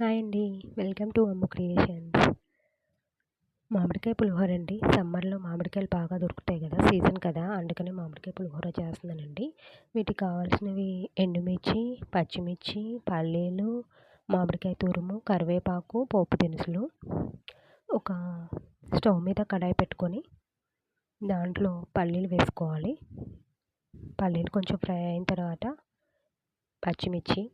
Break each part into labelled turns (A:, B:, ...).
A: Hi అండి. Welcome to Ammu creations. మామిడికాయ పులిహోర అండి. సమ్మర్లో మామిడికాయలు బాగా దొరుకుతాయి కదా సీజన్ కదా అందుకని మామిడికాయ పులిహోర చేస్తున్నానండి. వీటికి కావాల్సినవి ఎండుమిర్చి పచ్చిమిర్చి పల్లీలు మామిడికాయ తురుము కరివేపాకు పోపు దినుసులు ఒక స్టవ్ మీద కడాయి పెట్టుకొని దాంట్లో పల్లీలు వేసుకోవాలి. పల్లీలు కొంచెం ఫ్రై అయిన తర్వాత పచ్చిమిర్చి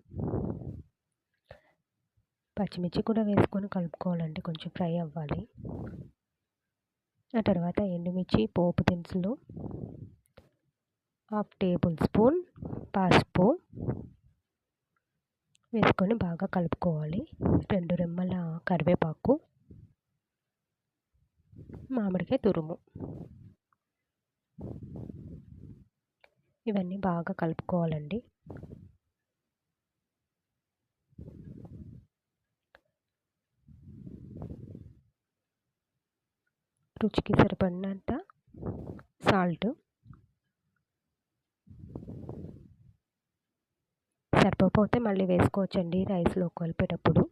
A: పచ్చిమిర్చి కూడా వేసుకొని కలుపుకోవాలండి. కొంచెం ఫ్రై అవ్వాలి. ఆ తర్వాత ఎండుమిర్చి పోపు దినుసులు హాఫ్ టేబుల్ స్పూన్ పసుపు వేసుకొని బాగా కలుపుకోవాలి. రెండు రెమ్మల కరివేపాకు మామిడికాయ తురుము. ఇవన్నీ బాగా కలుపుకోవాలండి. రుచికి సరిపడినంత సాల్ట్ సరిపోతే మళ్ళీ వేసుకోవచ్చండి రైస్లో కలిపేటప్పుడు.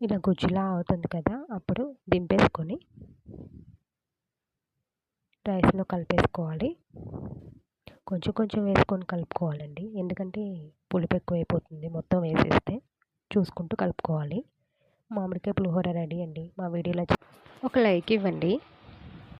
A: ఇలా గుజ్జులా అవుతుంది కదా అప్పుడు దింపేసుకొని రైస్లో కలిపేసుకోవాలి. కొంచెం కొంచెం వేసుకొని కలుపుకోవాలండి ఎందుకంటే పులుపు ఎక్కువైపోతుంది మొత్తం వేసేస్తే చూసుకుంటూ కలుపుకోవాలి. మామిడికాయ పులిహోర రెడీ అండి. మా వీడియోలో ఒక లైక్ ఇవ్వండి.